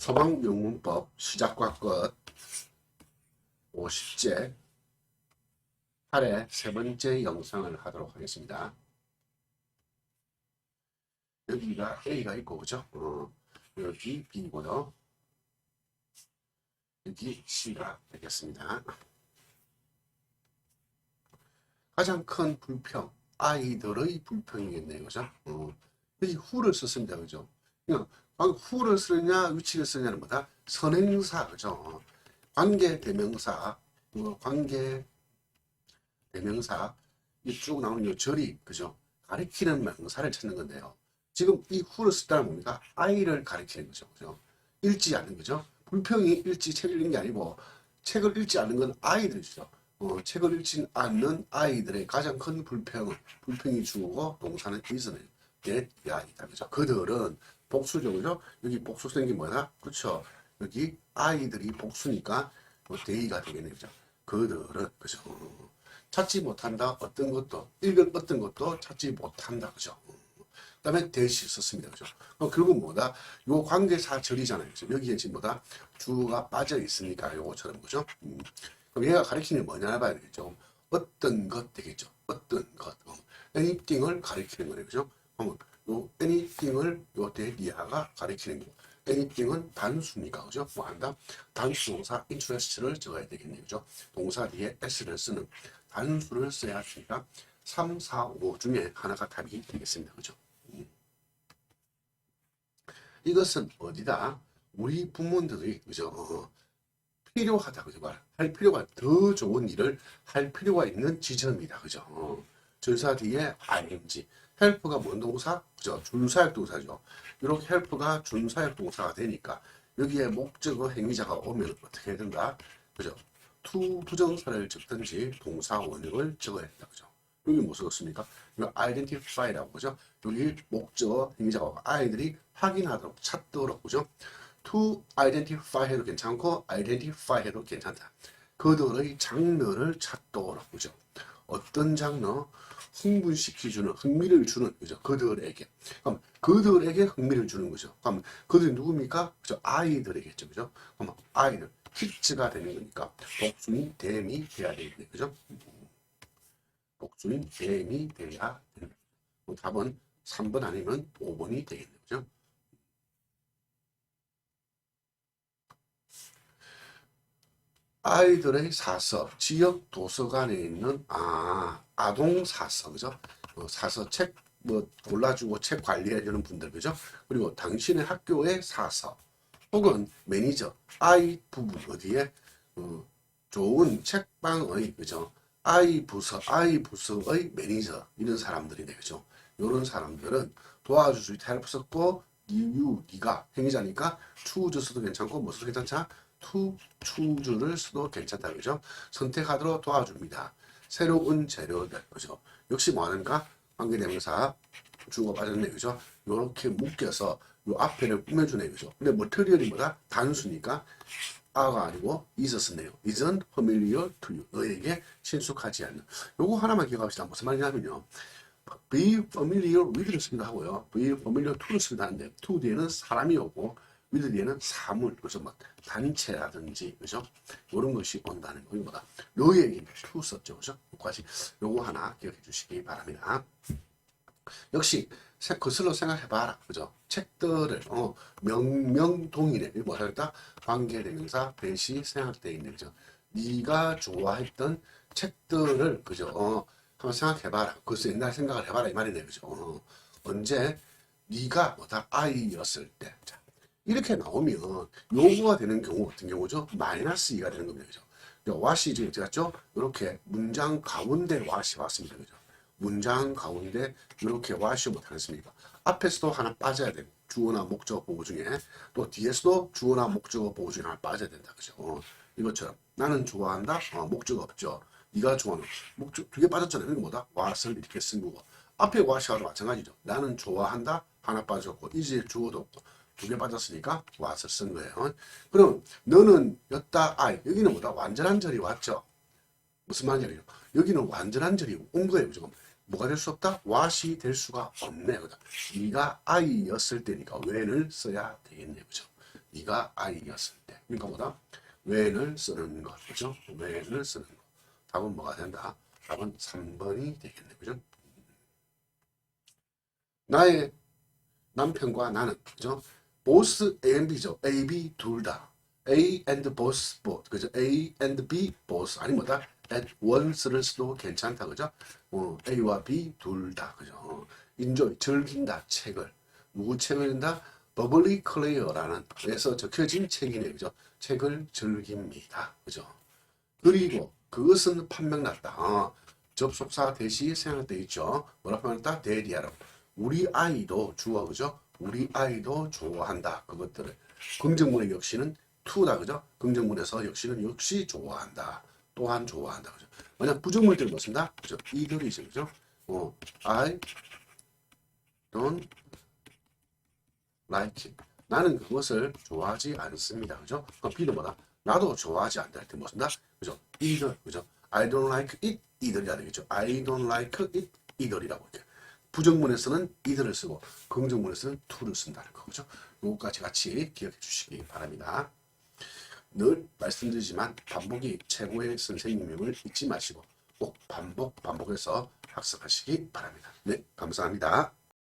소방명문법 시작과 끝 50제 8의 세 번째 영상을 하도록 하겠습니다. 여기가 A가 있고 그죠? 어, 여기 B고요. 여기 C가 되겠습니다. 가장 큰 불평, 아이들의 불평이겠네요. 그죠? 어, 여기 후를 썼습니다. 그죠? 방금 후를 쓰느냐, 위치를 쓰느냐는 뭐다? 선행사, 그죠? 관계 대명사, 어, 관계 대명사, 이쭉 나오는 요 절이, 그죠? 가리키는 명사를 찾는 건데요. 지금 이 후를 쓰다는 뭡니까? 아이를 가리키는 거죠. 그죠? 읽지 않는 거죠. 불평이 읽지 책을 읽는 게 아니고 책을 읽지 않는 건 아이들이죠. 어, 책을 읽지 않는 아이들의 가장 큰 불평은 불평이 주고 동사는 is는 게 야이다. 그죠? 그들은 복수죠. 그죠? 여기 복수 생긴 뭐야? 그렇죠. 여기 아이들이 복수니까 뭐 대의가 되겠네요. 그죠? 그들은 그죠? 어, 찾지 못한다. 어떤 것도 읽은 어떤 것도 찾지 못한다. 그죠? 그 다음에 대시 썼습니다. 그죠? 어, 결국 뭐다? 요 관계사 절이잖아요. 그죠? 여기에 지금 뭐다? 주가 빠져 있으니까 요거처럼 그죠? 음. 그럼 얘가 게 뭐냐 봐야 되겠죠. 어떤 것 되겠죠. 어떤 것. 어. anything을 가리키는 거네요. 그죠? 그러면 요 anything을 요때 리아가 가리키는 거. anything은 단수니까 그죠? 뭐 한다? 단수 동사 interest를 적어야 되겠네요. 그죠? 동사 뒤에 s를 쓰는 단수를 써야 하니까 3, 4, 5 중에 하나가 답이 되겠습니다. 그죠? 이것은 어디다? 우리 부모들이 그죠? 어, 필요하다 그죠? 말. 할 필요가 더 좋은 일을 할 필요가 있는 지점이다 그죠? 어, 절사 뒤에 ing 헬프가 뭔 동사? 그죠? 준사역 동사죠. 이렇게 헬프가 준사역 동사가 되니까 여기에 목적어 행위자가 오면 어떻게 된다? 그죠? to 부정사를 적든지 동사 원형을 적어야 된다 그죠? 여기 뭐 썼습니까? 이거 identify라고 그죠? 여기 목적어 행위자가 아이들이 확인하도록 찾도록 그죠? to identify 해도 괜찮고 identify 해도 괜찮다. 그들의 장르를 찾도록 그죠? 어떤 장르? 흥분시키주는 흥미를 주는 그죠? 그들에게. 그럼 그들에게 흥미를 주는 거죠. 그럼 그들이 누굽니까? 그죠? 아이들에겠죠. 그죠? 그럼 아이들 키즈가 되는 거니까 복수인 댐이 돼야 되겠네. 그죠? 복수인 댐이 돼야 되는 거. 답은 3번 아니면 5번이 되겠네요. 그죠? 아이들의 사서, 지역 도서관에 있는 아 아동 사서, 그죠? 어, 사서 책 뭐 골라주고 책 관리해주는 분들, 그죠? 그리고 당신의 학교의 사서, 혹은 매니저, 아이 부분 어디에 어, 좋은 책방의 그죠? 아이 부서, 아이 부서의 매니저 이런 사람들이네, 그죠? 이런 사람들은 도와줄 수 있다 헬프 썼고 you, 네가 행위자니까 써도 괜찮고 뭐 써도 괜찮자? To choose를 써도 괜찮다 그죠? 선택하도록 도와줍니다. 새로운 재료들 그죠? 역시 뭐 하는가? 관계대명사 주어 빠졌네 그죠? 요렇게 묶여서 요 앞에를 꾸며주네 그죠? 근데 머터리얼이 뭐다? 단수니까 아가 아니고 is었네요. isn't familiar to you. 너에게 친숙하지 않는. 요거 하나만 기억합시다. 무슨 말이냐면요. be familiar with를 쓰기도 하고요. be familiar to를 쓰기도 하는데 to 뒤에는 사람이 오고 with 뒤에는 사물, 그래서 막 단체라든지, 그죠? 이런 것이 온다는 거, 이거보다. 너에게 to 썼죠, 그죠? 여기까지 요거 하나 기억해 주시기 바랍니다. 역시 세- 거슬러 생각해봐라, 그죠? 책들을 어, 명명동일해, 이거 뭐라 그랬다? 관계대명사 배시 생각돼 있네, 그죠? 네가 좋아했던 책들을 그죠? 어, 한번 생각해봐라. 그래서 옛날 생각을 해봐라 이 말이네, 그죠? 어, 언제 네가 뭐다 아이였을 때, 자, 이렇게 나오면 요구가 되는 경우 같은 경우죠. 마이너스 2가 되는 겁니다. 그죠? 와시 지금 갔죠? 이렇게 문장 가운데 와시 왔습니다. 그죠? 문장 가운데 이렇게 와시 못하겠습니까? 앞에서도 하나 빠져야 되고 주어나 목적어 보고 중에 또 뒤에서도 주어나 목적어 보고 중에 하나 빠져야 된다. 그죠? 어, 이것처럼 나는 좋아한다. 어, 목적어 없죠. 네가 좋아하는 목적 두 개 빠졌잖아요. 이거 뭐다? 왓을 이렇게 쓴 거고 앞에 왓이와도 마찬가지죠. 나는 좋아한다. 하나 빠졌고 이제 주어도 없고 두 개 빠졌으니까 왓을 쓴 거예요. 그럼 너는 였다 아이 여기는 뭐다? 완전한 절이 왔죠. 무슨 말이냐? 여기는 완전한 절이 온 거예요. 지금 뭐가 될 수 없다? 왓이 될 수가 없네. 그다 네가 아이였을 때니까 when을 써야 되겠네. 그죠? 이가 I였을 때. 그러니까 뭐다? when을 쓰는 것. 그죠? when을 쓰는 것. 답은 뭐가 된다? 답은 3번이 되겠네. 그죠? 나의 남편과 나는 그죠? Both A and B죠. A, B 둘 다. A and both, both. 그죠? A and B both. 아니 뭐다? at once를 써도 괜찮다. 그죠? 어, A와 B 둘 다. 그죠? 어, enjoy 즐긴다. 책을. 누구 책을 읽는다? 버블리 클레어라는 에서 적혀진 책이네. 그죠? 책을 즐깁니다. 그죠? 그리고 그것은 판명났다. 어, 접속사 대시 생각돼 있죠. 뭐라고 말했다? 대리하라고. 우리 아이도 주어 그죠? 우리 아이도 좋아한다. 그것들을 긍정문의 역시는 to다 그죠? 긍정문에서 역시는 역시 좋아한다. 또한 좋아한다 그죠? 만약 부정문들 뭐습니다? 그죠? 이들이죠 그죠? 어, I don't like it. 나는 그것을 좋아하지 않습니다. 그죠? 그럼 B는 뭐다? 나도 좋아하지 않다 할때 뭐습니다? 그죠? either 그죠? I don't like it either이라 되겠죠. I don't like it either이라고 이렇게. 부정문에서는 either를 쓰고 긍정문에서는 to를 쓴다는 거죠. 요거까지 같이 기억해 주시기 바랍니다. 늘 말씀드리지만 반복이 최고의 선생님임을 잊지 마시고 꼭 반복 반복해서 학습하시기 바랍니다. 네, 감사합니다.